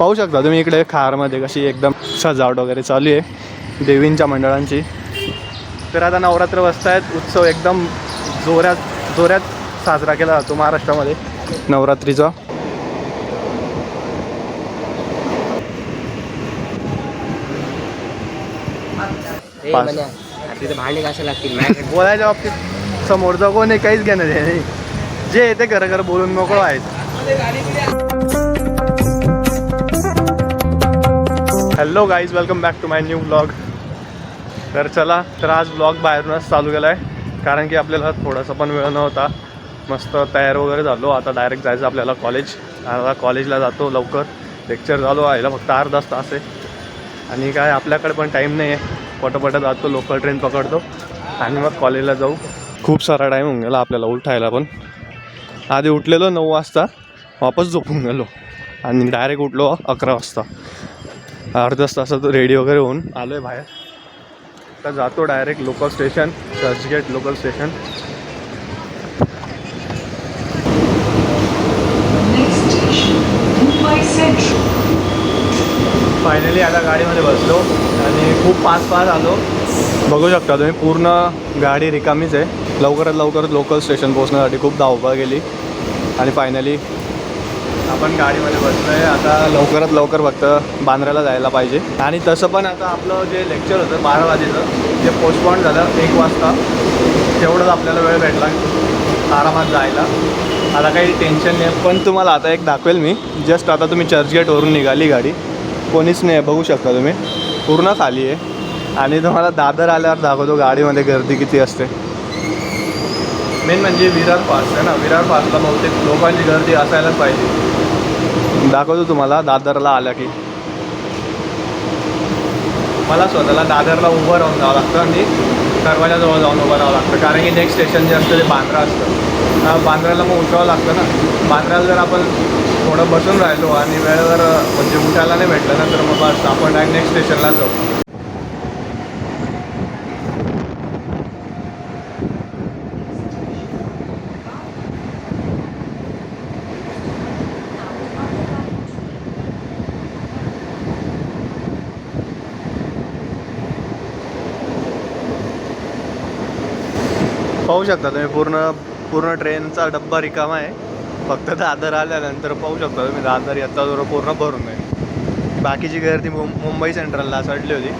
पाहू शकता तुम्ही इकडे खारमध्ये कशी एकदम सजावट वगैरे चालू आहे देवींच्या मंडळांची. तर आता नवरात्र बसतायत उत्सव एकदम जोरात जोरात साजरा केला जातो महाराष्ट्रामध्ये नवरात्रीचा. भांडे लागतील बोलायच्या बाबतीत समोरचा कोण आहे काहीच घेणं नाही. जे येते खरं खरं बोलून मोकळं आहेत. Hello guys welcome back to my new blog तर चला तर आज ब्लॉग बाहेरूनच चालू केला आहे कारण की आपल्याला थोडासा पण वेळ नव्हता. मस्त तयार वगैरे झालो. आता डायरेक्ट जायचं आपल्याला कॉलेज आता कॉलेजला जातो लवकर. लेक्चर झालो व्हायला फक्त अर्धाच तास आहे. आणि काय आपल्याकडे पण टाईम नाही आहे पटापट जातो लोकल ट्रेन पकडतो. आणि मग कॉलेजला जाऊ. खूप सारा टाईम होऊन गेला आपल्याला उठायला पण. आधी उठलेलो नऊ वाजता. वापस झोपून गेलो. आणि डायरेक्ट उठलो अकरा वाजता. अर्ध्याच तासात रेडी वगैरे होऊन आलो आहे बाहेर. तर जातो direct local station Churchgate local station. Finally आता गाडीमध्ये बसलो आणि खूप पाच पाच आलो. बघू शकता तुम्ही पूर्ण गाडी रिकामीच आहे. लवकरात लवकर लोकल स्टेशन पोहोचण्यासाठी खूप धावपळ गेली आणि फायनली आपण गाडीमध्ये बसलो आहे आता लवकरात लवकर फक्त बांद्र्याला जायला पाहिजे. आणि तसं पण आता आपलं जे लेक्चर होतं बारा वाजेचं ते पोस्टपॉन झालं एक वाजता. तेवढंच आपल्याला वेळ भेटला आरामात जायला. आता काही टेन्शन नाही. पण तुम्हाला आता एक दाखवेल मी. जस्ट आता तुम्ही चर्चगेटवरून निघाली गाडी. कोणीच नाही आहे, बघू शकता तुम्ही. पूर्ण खाली आहे. आणि तुम्हाला दादर आल्यावर दाखवतो गाडीमध्ये गर्दी किती असते. मेन म्हणजे विरार पास आहे ना. विरार पासला बहुतेक लोकांची गर्दी असायलाच पाहिजे. दाखवतो तुम्हाला दादरला आलं की. मला स्वतःला दादरला उभं राहून जावं लागतं आणि दरवाजाजवळ जाऊन उभं राहावं लागतं. कारण की नेक्स्ट स्टेशन जे असतं ते बांद्रा असतं. बांद्राला मग उतरावं लागतं ना. बांद्राला जर आपण थोडं बसून राहिलो आणि वेळेवर म्हणजे उठायला नाही भेटलं ना तर मग बस आपण डायरेक्ट नेक्स्ट स्टेशनला जाऊ. पाहू शकता तुम्ही पूर्ण पूर्ण ट्रेनचा डब्बा रिकामा आहे. फक्त दादर आल्यानंतर पाहू शकता तुम्ही दादर येता पूर्ण भरून आहे. बाकीची गर्दी मुंबई सेंट्रलला चढली होती.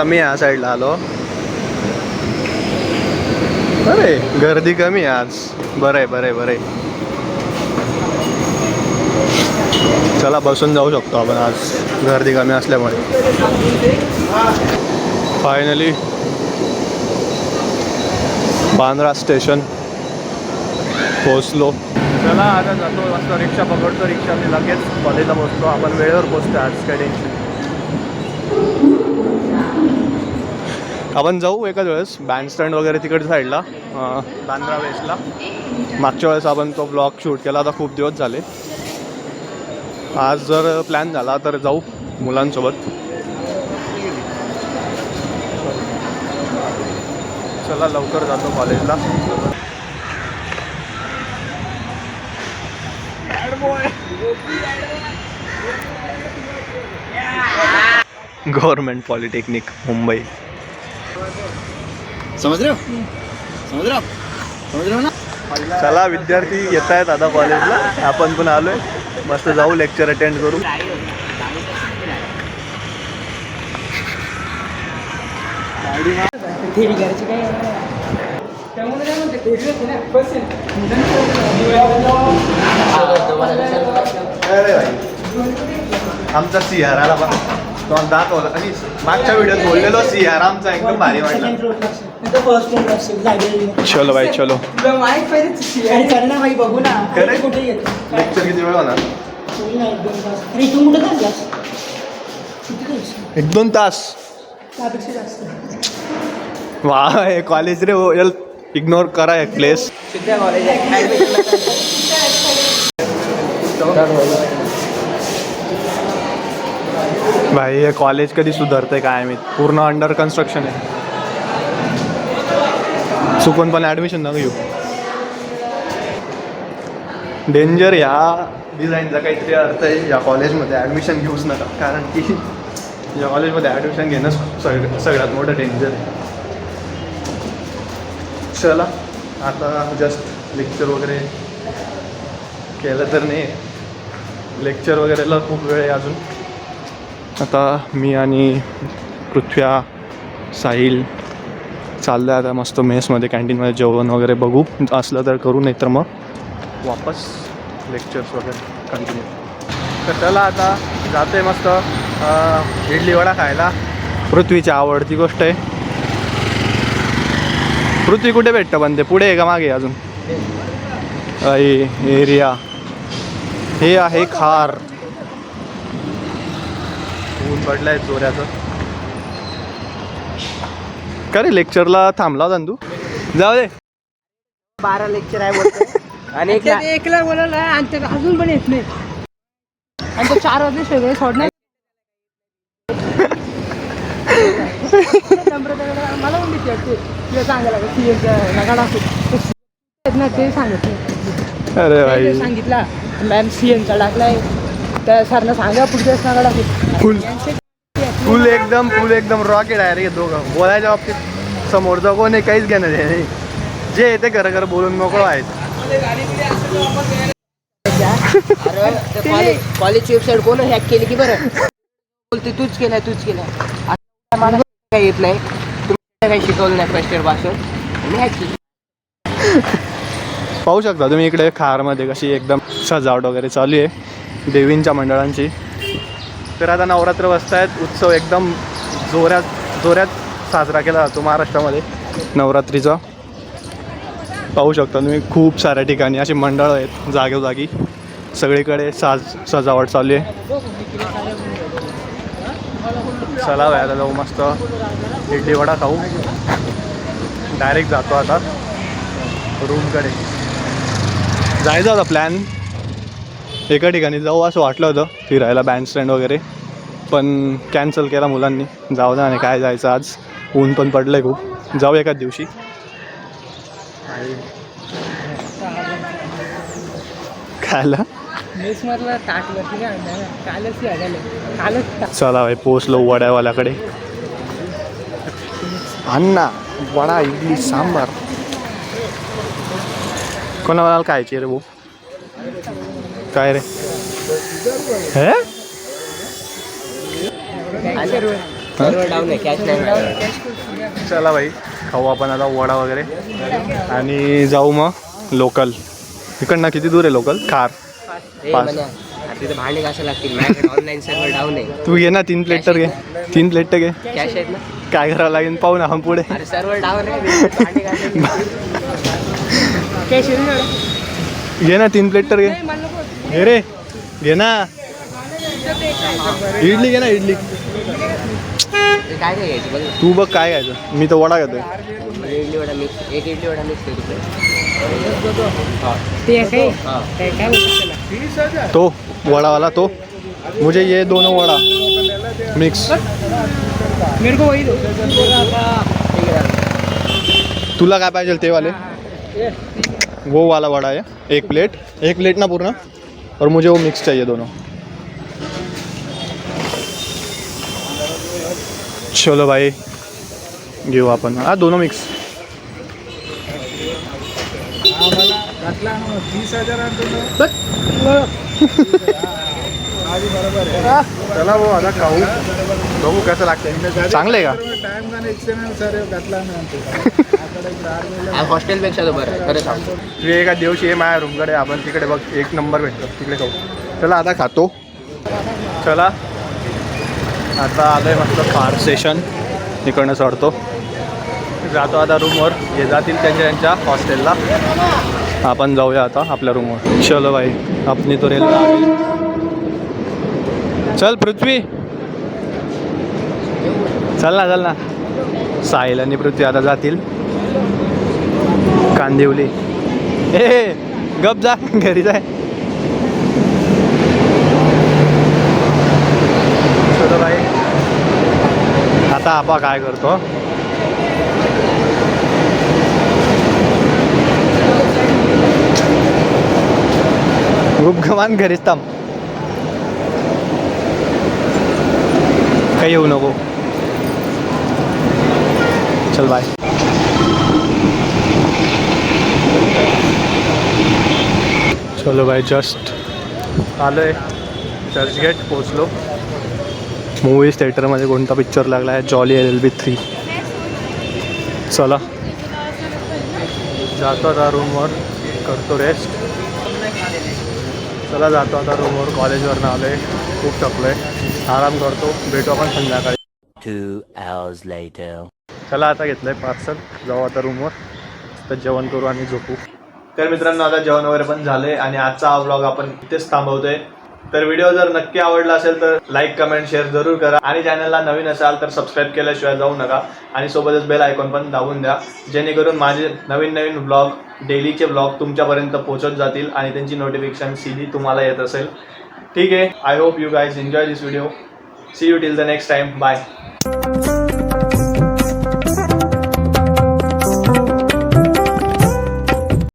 आता मी या साईडला आलो. अरे गर्दी कमी आहे आज. बरं आहे बरं आहे बरं आहे. चला बसून जाऊ शकतो आपण आज. गर्दी कमी असल्यामुळे. फायनली बांद्रा स्टेशन पोचलो चला आता जातो. वाजता रिक्षा पकडतो. रिक्षाने लगेच कॉलेजला पोचतो आपण वेळेवर पोचतो आज काय टेन्शन आपण जाऊ एकाच वेळेस. बँडस्टँड वगैरे तिकडच्या साईडला बांद्रा वेस्टला मागच्या वेळेस आपण तो ब्लॉग शूट केला आता खूप दिवस झाले. आज जर प्लॅन झाला तर जाऊ मुलांसोबत. चला लवकर जातो कॉलेजला गव्हर्नमेंट पॉलिटेक्निक मुंबई समज रे समज रे समज ना चला विद्यार्थी येत आहेत आता कॉलेजला आपण पण आलोय. मस्त जाऊ लेक्चर अटेंड करू. अरे भाई. आमचा सिंहार आला पण दाखवला. आणि मागच्या व्हिडिओत बोललेलो सिंहार आमचा एकदम भारी वाटला. चलो भाई चलो. तुला माहीत पाहिजे आणि कर ना भाई बघू ना. करे? कुठे येतो. लेक्चर किती वेळ होणार? होईल ना एक दोन तास. आणि इथून कुठे चाललास किती दिवस एक दोन तास. त्यापेक्षा जास्त. वा हे कॉलेज रे हो याला इग्नोर करा एक प्लेस सिद्ध्या कॉलेज आहे भाई हे कॉलेज कधी सुधारतंय काय मी पूर्ण अंडर कन्स्ट्रक्शन आहे. चुकून पण ॲडमिशन नका घेऊ डेंजर ह्या डिझाईनचा काहीतरी अर्थ आहे. या कॉलेजमध्ये ॲडमिशन घेऊच नका. कारण की या कॉलेजमध्ये ॲडमिशन घेणं सग सगळ्यात मोठं डेंजर आहे. चला आता जस्ट लेक्चर वगैरे केलं तर नाही. लेक्चर वगैरेला खूप वेळ आहे अजून. आता मी आणि पृथ्व्या साहिल चाललं आहे आता मस्त मेसमध्ये कॅन्टीनमध्ये जेवण वगैरे बघू. असलं तर करू नाही तर मग वापस लेक्चर्स वगैरे कंटिन्यू तर चला आता जाते मस्त इडली वडा खायला. पृथ्वीची आवडती गोष्ट आहे. पृथ्वी कुठे भेटतं पण ते? पुढे आहे का मागे अजून? आई एरिया. हे आहे खार. ऊन पडलंय चोऱ्याचं का रे? लेक्चरला थांबला होता ना तू? जाऊ दे. बारा लेक्चर आहे बोलतो आणि एक एकला बोलावलं आणि ते अजून पण येत नाही. आणि तो चार वाजले सगळे सोडणार. मला पण भीती वाटते. तुला सांगायला लागेल सी नका टाकू ना ते सांगत अरे भाई. सांगितला मॅम सी एनचा टाकलाय त्या सरनं सांगा पुढच्या टाकू फुल फुल एकदम फुल एकदम रॉकेट आहे रे हे दोघं. बोलायच्या बाबतीत समोरचं कोण आहे काहीच घेणं देणं नाही. जे येते खरं खरं बोलून मोकळं कॉलेज कॉलेजची वेबसाईट कोण हॅक केली की बरं? बोलते तूच केलाय तूच केलाय. आता मला काही येत नाही. तुम्ही काही शिकवलं नाही फर्स्ट इयरपासून. मी हॅक केली. पाहू शकता तुम्ही इकडे खारमध्ये कशी एकदम सजावट वगैरे चालू आहे. देवींच्या मंडळांची. तर आता नवरात्र बसतायत उत्सव एकदम जोऱ्यात जोऱ्यात साजरा केला जातो महाराष्ट्रामध्ये. नवरात्रीचा. पाहू शकता तुम्ही खूप साऱ्या ठिकाणी असे मंडळं आहेत जागोजागी. सगळीकडे साज सजावट चालू आहे. चला व्हायला आता जाऊ मस्त. इडली वडा खाऊ. डायरेक्ट जातो आता. रूमकडे जायचं होता प्लॅन एका ठिकाणी जाऊ असं वाटलं होतं फिरायला बँड स्टँड वगैरे. पण कॅन्सल केला मुलांनी. जाऊ द्या आणि काय जायचं आज? ऊन पण पडलं आहे खूप. जाऊ एकाच दिवशी. खायला? चला भाई पोचलो वड्यावाल्याकडे. अण्णा वडा इडली सांबार. कोणाला खायची रे भाऊ? काय रे? हे? चला भाई खाऊ आपण आता वडा वगैरे. आणि जाऊ मग लोकल. इकडनं किती दूर आहे लोकल? खार पाच. भांडे लागतील. ऑनलाईन डाऊन आहे. तू घे ना तीन प्लेट तर घे. तीन प्लेट तर घे. कॅश आहेत ना? काय करावं लागेल? पाहू ना आपण पुढे. डाऊन आहे. घे ना तीन प्लेट तर घे. घे रे. घे ना. इडली घे ना इडली. ते काय काय घ्यायचं बघ तू बघ काय घ्यायचं मी तर वडा घेतोय इडली वडा मिक्स एक इडली वडा मिक्स आहे तिकडे ते तो तो. मुझे ये दोनों वडा. मिक्स मेरे को वही दो. ठीक आहे तुला काय पाहिजे ते वाले वो वाला वड़ा है एक प्लेट एक प्लेट ना पूर्ण? और मुझे वो मिक्स चाहिए दोनों। चलो भाई घेऊ अपन हाँ दोनों मिक्स चला वो आता खाऊ। बघू कसं लागतं चांगलं आहे का? आज हॉस्टेलपेक्षा तर बरं आहे, खरं सांगतो. तू एका दिवशी ये माझ्या रूमकडे आपण तिकडे बघ एक नंबर भेटतो. तिकडे खाऊ. चला आता खातो. चला. आता आलोय मस्त फार स्टेशन इकडनं चढतो जातो आता रूमवर जे जातील त्यांच्या त्यांच्या हॉस्टेलला आपण जाऊया आता आपल्या रूमवर चलो भाई आपली तो रेल्वे आली. चल पृथ्वी. चल ना चल ना. साहिल आणि पृथ्वी आता जातील. कांदिवली. ए गप जा घरी जाय आता आपा काय करतो? गुपगमान घरीच थांब. काही येऊ नको. चल बाय चलो बाय जस्ट आलो आहे चर्चगेट पोचलो मूवीज थिएटरमध्ये कोणता पिक्चर लागला आहे? Jolly L L B three चला. जातो आता रूमवर करतो रेस्ट चला जातो आता रूमवर कॉलेजवरनं आलो आहे खूप थकलो आहे आराम करतो. भेटू आपण संध्याकाळी. Two hours later. चला आता घेतलंय पार्सल. जाऊ आता रूमवर तर जेवण करू आणि झोपू. तर मित्रांनो आता जेवण वगैरे पण झालंय आणि आजचा हा व्लॉग आपण इथेच थांबवतोय. तर व्हिडिओ जर नक्की आवडला असेल तर लाईक कमेंट शेअर जरूर करा. आणि चॅनलला नवीन असाल तर सबस्क्राईब केल्याशिवाय जाऊ नका. आणि सोबतच बेल आयकॉन पण दाबून द्या. जेणेकरून माझे नवीन नवीन ब्लॉग डेलीचे ब्लॉग तुमच्यापर्यंत पोहोचत जातील आणि त्यांची नोटिफिकेशन सीधी तुम्हाला येत असेल. ठीक आहे. I hope you guys enjoy this video see you till the next time bye